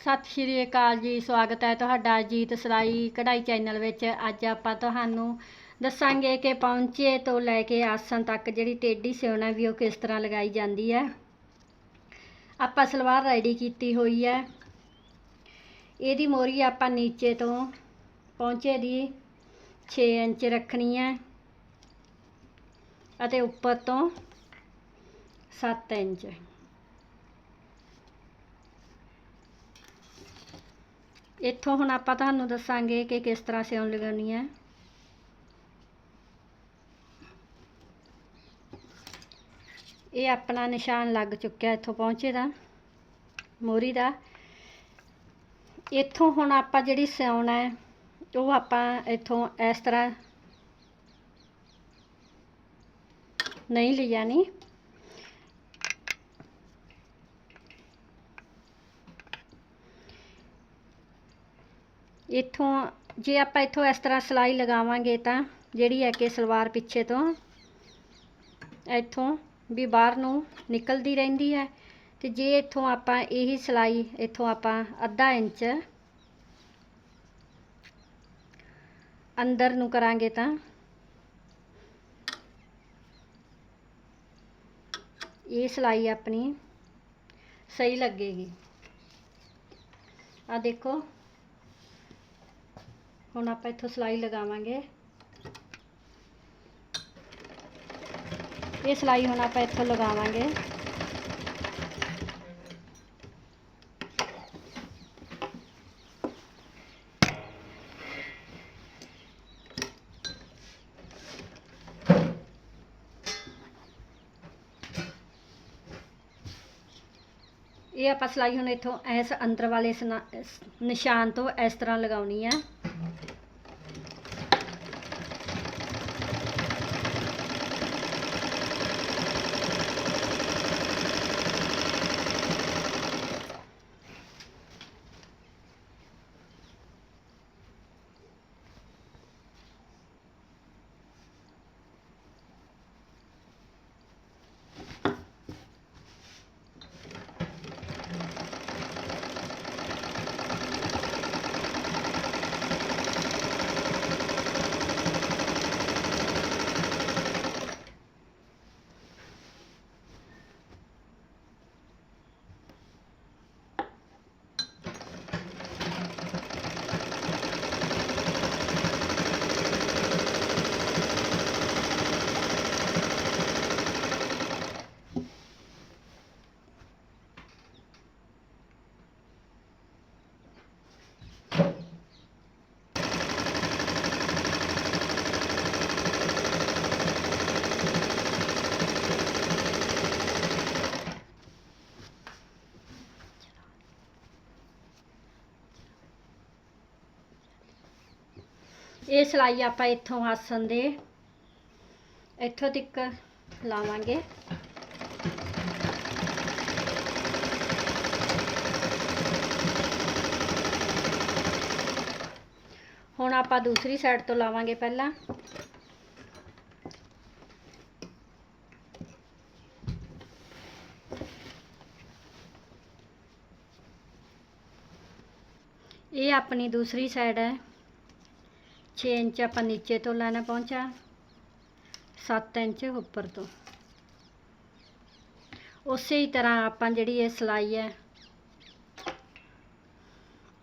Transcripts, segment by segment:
ਸਤਿ ਸ਼੍ਰੀ ਅਕਾਲ ਜੀ, ਸਵਾਗਤ ਹੈ ਤੁਹਾਡਾ ਜੀਤ ਸਲਾਈ ਕਢਾਈ ਚੈਨਲ ਵਿੱਚ। ਅੱਜ ਆਪਾਂ ਤੁਹਾਨੂੰ ਦੱਸਾਂਗੇ ਕਿ ਪੌਂਚੇ ਤੋਂ ਲੈ ਕੇ ਆਸਣ ਤੱਕ ਜਿਹੜੀ ਟੇਢੀ ਸਿਉਣਾ ਵੀ ਉਹ ਕਿਸ ਤਰ੍ਹਾਂ ਲਗਾਈ ਜਾਂਦੀ ਹੈ। ਆਪਾਂ ਸਲਵਾਰ ਰੈਡੀ ਕੀਤੀ ਹੋਈ ਹੈ। ਇਹਦੀ ਮੋਰੀ ਆਪਾਂ ਨੀਚੇ ਤੋਂ ਪੌਂਚੇ ਦੀ 6 ਇੰਚ ਰੱਖਣੀ ਹੈ ਅਤੇ ਉੱਪਰ ਤੋਂ 7 ਇੰਚ। ਇੱਥੋਂ ਹੁਣ ਆਪਾਂ ਤੁਹਾਨੂੰ ਦੱਸਾਂਗੇ ਕਿ ਕਿਸ ਤਰ੍ਹਾਂ ਸਿਉਣ ਲਗਾਉਣੀ ਹੈ। ਇਹ ਆਪਣਾ ਨਿਸ਼ਾਨ ਲੱਗ ਚੁੱਕਿਆ ਇੱਥੋਂ ਪਹੁੰਚੇ ਦਾ, ਮੋਰੀ ਦਾ। ਇੱਥੋਂ ਹੁਣ ਆਪਾਂ ਜਿਹੜੀ ਸਿਉਣਾ ਹੈ, ਉਹ ਆਪਾਂ ਇੱਥੋਂ ਇਸ ਤਰ੍ਹਾਂ ਨਹੀਂ ਲਈ ਇੱਥੋਂ, ਜੇ ਆਪਾਂ ਇੱਥੋਂ ਇਸ ਤਰ੍ਹਾਂ ਸਲਾਈ ਲਗਾਵਾਂਗੇ ਤਾਂ ਜਿਹੜੀ ਹੈ ਕਿ ਸਲਵਾਰ ਪਿੱਛੇ ਤੋਂ, ਇੱਥੋਂ ਵੀ ਬਾਹਰ ਨੂੰ ਨਿਕਲਦੀ ਰਹਿੰਦੀ ਹੈ। ਤੇ ਜੇ ਇੱਥੋਂ ਆਪਾਂ ਇਹੀ ਸਲਾਈ, ਇੱਥੋਂ ਆਪਾਂ ਅੱਧਾ ਇੰਚ ਅੰਦਰ ਨੂੰ ਕਰਾਂਗੇ ਤਾਂ ਇਹ ਸਲਾਈ ਆਪਣੀ ਸਹੀ ਲੱਗੇਗੀ। ਆ ਦੇਖੋ। ਹੁਣ ਆਪਾਂ ਇੱਥੋਂ ਸਲਾਈ ਲਗਾਵਾਂਗੇ ਇਹ ਸਲਾਈ ਹੁਣ ਆਪਾਂ ਇੱਥੋਂ ਲਗਾਵਾਂਗੇ ਇਹ ਆਪਾਂ ਸਲਾਈ ਹੁਣ ਇੱਥੋਂ ਇਸ ਅੰਦਰ ਵਾਲੇ ਸਨਾ- ਇਸ ਨਿਸ਼ਾਨ ਤੋਂ ਇਸ ਤਰ੍ਹਾਂ ਲਗਾਉਣੀ ਆ ਇਹ ਸਲਾਈ ਆਪਾਂ ਇੱਥੋਂ ਆਸਣ ਦੇ ਇੱਥੋਂ ਤੱਕ ਲਾਵਾਂਗੇ ਹੁਣ ਆਪਾਂ ਦੂਸਰੀ ਸਾਈਡ ਤੋਂ ਲਾਵਾਂਗੇ ਪਹਿਲਾਂ ਇਹ ਆਪਣੀ ਦੂਸਰੀ ਸਾਈਡ ਹੈ 6 ਇੰਚ ਆਪਾਂ ਨੀਚੇ ਤੋਂ ਲੈਣਾ ਪਹੁੰਚਾ। 7 ਇੰਚ ਉੱਪਰ ਤੋਂ। ਉਸੇ ਹੀ ਤਰ੍ਹਾਂ ਆਪਾਂ ਜਿਹੜੀ ਇਹ ਸਲਾਈ ਹੈ,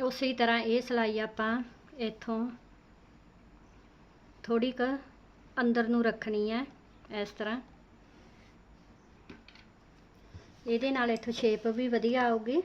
ਉਸੇ ਹੀ ਤਰ੍ਹਾਂ ਇਹ ਸਲਾਈ ਆਪਾਂ ਇੱਥੋਂ ਥੋੜੀ ਕ ਅੰਦਰ ਨੂੰ ਰੱਖਣੀ ਹੈ, ਇਸ ਤਰ੍ਹਾਂ। ਇਹਦੇ ਨਾਲ ਇੱਥੋਂ ਸ਼ੇਪ ਵੀ ਵਧੀਆ ਆਊਗੀ।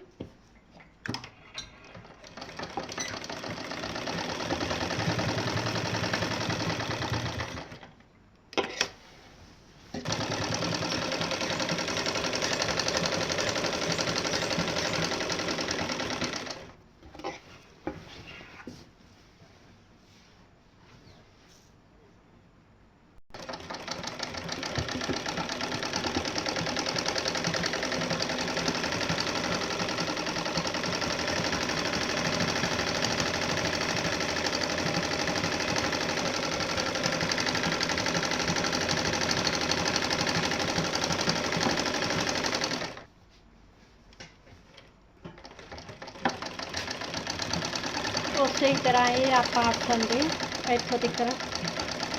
ਉਸੇ ਹੀ ਤਰ੍ਹਾਂ ਇਹ ਆਪਾਂ ਆਸਣ ਦੇ ਇੱਥੋਂ ਤੱਕ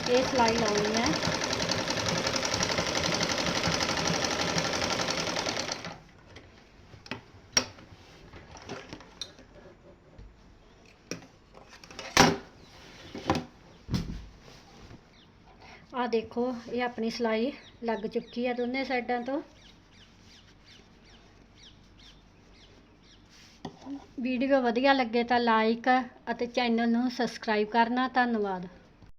ਇਹ ਸਿਲਾਈ ਲਾਉਣੀ ਹੈ ਆ ਦੇਖੋ ਇਹ ਆਪਣੀ ਸਿਲਾਈ ਲੱਗ ਚੁੱਕੀ ਹੈ ਦੋਨੇ ਸਾਈਡਾਂ ਤੋਂ ਵੀਡੀਓ ਵਧੀਆ ਲੱਗੇ ਤਾਂ ਲਾਈਕ ਅਤੇ ਚੈਨਲ ਨੂੰ ਸਬਸਕ੍ਰਾਈਬ ਕਰਨਾ ਧੰਨਵਾਦ।